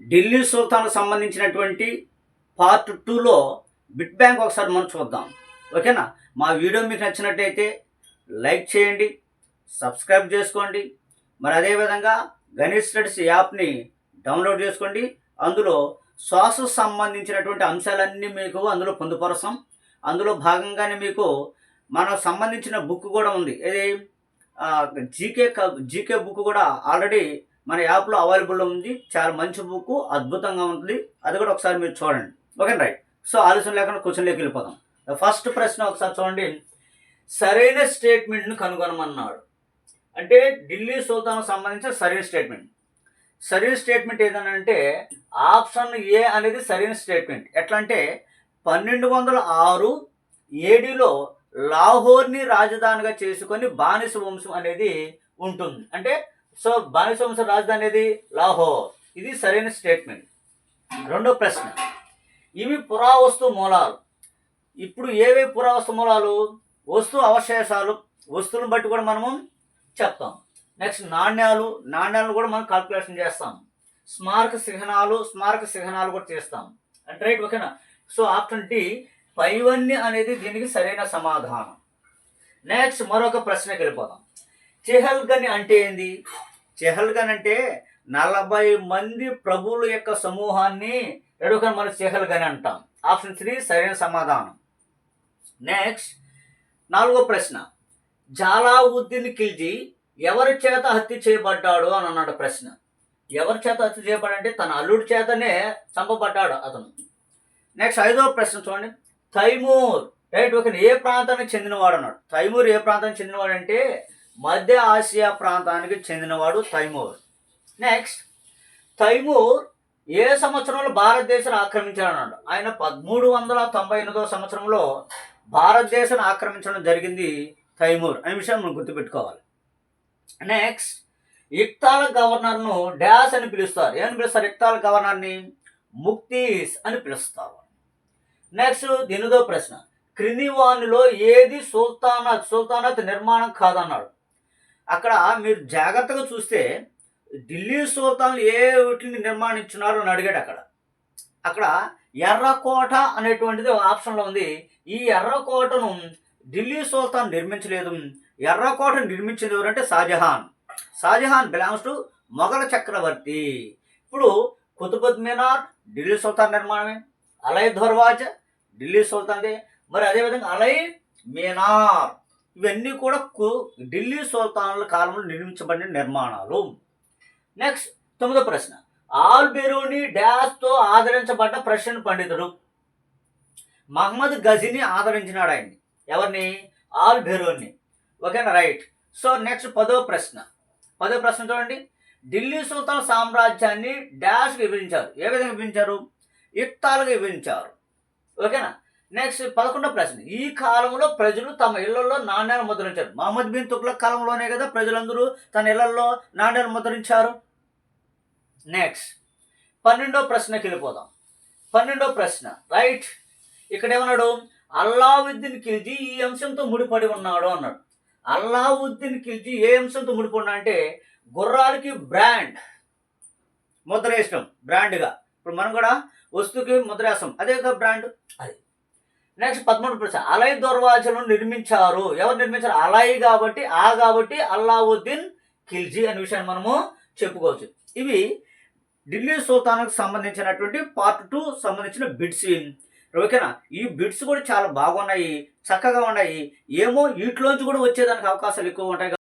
ఢిల్లీ సుల్తాన్కు సంబంధించినటువంటి పార్ట్ టూలో bit bank ఒకసారి మనం చూద్దాం. ఓకేనా? మా వీడియో మీకు నచ్చినట్టయితే లైక్ చేయండి సబ్స్క్రైబ్ చేసుకోండి మరి అదేవిధంగా గణేష్ స్టడీస్ యాప్ని డౌన్లోడ్ చేసుకోండి. అందులో శ్వాస సంబంధించినటువంటి అంశాలన్నీ మీకు అందులో పొందుపరచాం అందులో భాగంగానే మీకు మనకు సంబంధించిన బుక్ కూడా ఉంది. ఇది జీకే జీకే బుక్ కూడా ఆల్రెడీ మన యాప్లో అవైలబుల్ ఉంది. చాలా మంచి బుక్ అద్భుతంగా ఉంటుంది అది కూడా ఒకసారి మీరు చూడండి. Okay right. సో ఆలోచన లేకుండా క్వశ్చన్లోకి వెళ్ళిపోదాం. ఫస్ట్ ప్రశ్న ఒకసారి చూడండి. సరైన స్టేట్మెంట్ను కనుగొనమన్నాడు. అంటే ఢిల్లీ సుల్తాన్ సంబంధించిన సరైన స్టేట్మెంట్. సరైన స్టేట్మెంట్ ఏదనంటే ఆప్షన్ ఏ అనేది సరైన స్టేట్మెంట్. ఎట్లా అంటే పన్నెండు వందల ఆరు ఏడిలో లాహోర్ని రాజధానిగా చేసుకొని బానిస వంశం అనేది ఉంటుంది. అంటే సో బానిస వంశం రాజధాని అనేది లాహోర్. ఇది సరైన స్టేట్మెంట్ రెండో ప్రశ్న. ఇవి పురావస్తు మూలాలు. ఇప్పుడు ఏవే పురావస్తు మూలాలు? వస్తు అవశేషాలు. వస్తువులను బట్టి కూడా మనము చెప్తాం. నెక్స్ట్ నాణ్యాలు. నాణ్యాలను కూడా మనం కాల్కులేషన్ చేస్తాం. స్మారక చిహ్నాలు స్మారక చిహ్నాలు కూడా చేస్తాం. అంటే రైట్ ఓకేనా సో ఆప్షన్ డి పైవన్నీ అనేది దీనికి సరైన సమాధానం. నెక్స్ట్ మరొక ప్రశ్నకి వెళ్ళిపోదాం. చెహల్గని అంటే ఏంది? చెహల్గన్ అంటే నలభై మంది ప్రభువుల యొక్క సమూహాన్ని ఎడుకని మనం చెహల్గన్ అంటాం. ఆప్షన్ త్రీ సరైన సమాధానం. నెక్స్ట్ నాలుగో ప్రశ్న. జాలావుద్దీన్ ఖిల్జీ ఎవరి చేత హత్య చేయబడ్డాడు అని అన్నాడు ప్రశ్న. ఎవరి చేత హత్య చేయబడంటే తన అల్లుడి చేతనే చంపబడ్డాడు అతను. నెక్స్ట్ ఐదో ప్రశ్న చూడండి. తైమూర్ రైట్ ఒక ఏ ప్రాంతానికి చెందినవాడు అన్నాడు. తైమూర్ ఏ ప్రాంతానికి చెందినవాడు అంటే మధ్య ఆసియా ప్రాంతానికి చెందినవాడు తైమూర్. నెక్స్ట్ తైమూర్ ఏ సంవత్సరంలో భారతదేశాన్ని ఆక్రమించాడు అన్నాడు ఆయన పదమూడు వందల తొంభై ఎనిమిదవ సంవత్సరంలో భారతదేశాన్ని ఆక్రమించడం జరిగింది తైమూర్. అనే విషయం మనం గుర్తుపెట్టుకోవాలి. నెక్స్ట్ ఇక్తాల గవర్నర్ను డ్యాష్ అని పిలుస్తారు. ఏమని పిలుస్తారు? ఇక్తాల గవర్నర్ని? ముక్తీస్ అని పిలుస్తారు. నెక్స్ట్ దీనిదో ప్రశ్న. క్రింది ఏది సుల్తానత్ సుల్తానత్ నిర్మాణం కాదన్నాడు? అక్కడ మీరు జాగ్రత్తగా చూస్తే ఢిల్లీ సుల్తాన్లు ఏ వీటిని నిర్మాణించున్నారో అని అడిగాడు అక్కడ. అక్కడ ఎర్రకోట అనేటువంటిది ఆప్షన్లో ఉంది. ఈ ఎర్రకోటను ఢిల్లీ సుల్తాన్ నిర్మించలేదు. ఎర్రకోట నిర్మించింది ఎవరంటే షాజహాన్. షాజహాన్ బిలాంగ్స్ టు మొఘల చక్రవర్తి. ఇప్పుడు కుతుబుద్ మినార్ ఢిల్లీ సుల్తాన్ నిర్మాణమే. అలై దర్వాజ ఢిల్లీ సుల్తాన్దే. మరి అదేవిధంగా అలై మీనార్. ఇవన్నీ కూడా కు- ఢిల్లీ సుల్తానుల కాలంలో నిర్మించబడిన నిర్మాణాలు. నెక్స్ట్ తొమ్మిదో ప్రశ్న. ఆల్ బెరూని డ్యాష్తో ఆదరించబడ్డ ప్రశ్న పండితుడు మహమ్మద్ గజీని ఆదరించినాడు ఆయన్ని. ఎవరిని? ఆల్ బెరూని ఓకేనా? రైట్. సో నెక్స్ట్ పదో ప్రశ్న. పదో ప్రశ్న చూడండి. ఢిల్లీ సుల్తాన్ సామ్రాజ్యాన్ని డాష్ విభజించారు. ఏ విధంగా విభజించారు? ఇక్తాలుగా విభజించారు. ఓకేనా? నెక్స్ట్ పదకొండో ప్రశ్న. ఈ కాలంలో ప్రజలు తమ ఇళ్ళలో నాణ్యాలు ముద్రించారు. మహమ్మద్ బిన్ తుగ్లక్ కాలంలోనే కదా ప్రజలందరూ తన ఇళ్ళలో నాణ్యాలు ముద్రించారు? నెక్స్ట్ పన్నెండో ప్రశ్నకి వెళ్ళిపోదాం. పన్నెండో ప్రశ్న. రైట్ ఇక్కడ ఏమన్నాడు? అల్లావుద్దీన్ ఖిల్జీ ఈ అంశంతో ముడిపడి ఉన్నాడు అన్నాడు. అల్లావుద్దీన్ ఖిల్జీ ఏ అంశంతో ముడిపడి అంటే గుర్రాలకి బ్రాండ్ ముద్ర వేసినాం. బ్రాండ్గా ఇప్పుడు మనం కూడా వస్తువుకి ముద్ర వేస్తాం. అదే కదా బ్రాండ్? అది. నెక్స్ట్ పదమూడు ప్రశ్న. అలై దర్వాజను నిర్మించారు. ఎవరు నిర్మించారు? అలై కాబట్టి ఆ కాబట్టి అల్లావుద్దీన్ ఖిల్జీ అనే విషయాన్ని మనము చెప్పుకోవచ్చు. ఇవి ఢిల్లీ సుల్తాన్కు సంబంధించినటువంటి పార్ట్ టూ సంబంధించిన బిడ్స్ ఓకేనా? ఈ బిడ్స్ కూడా చాలా బాగున్నాయి చక్కగా ఉన్నాయి. ఏమో వీటిలోంచి కూడా వచ్చేదానికి అవకాశాలు ఎక్కువ ఉంటాయి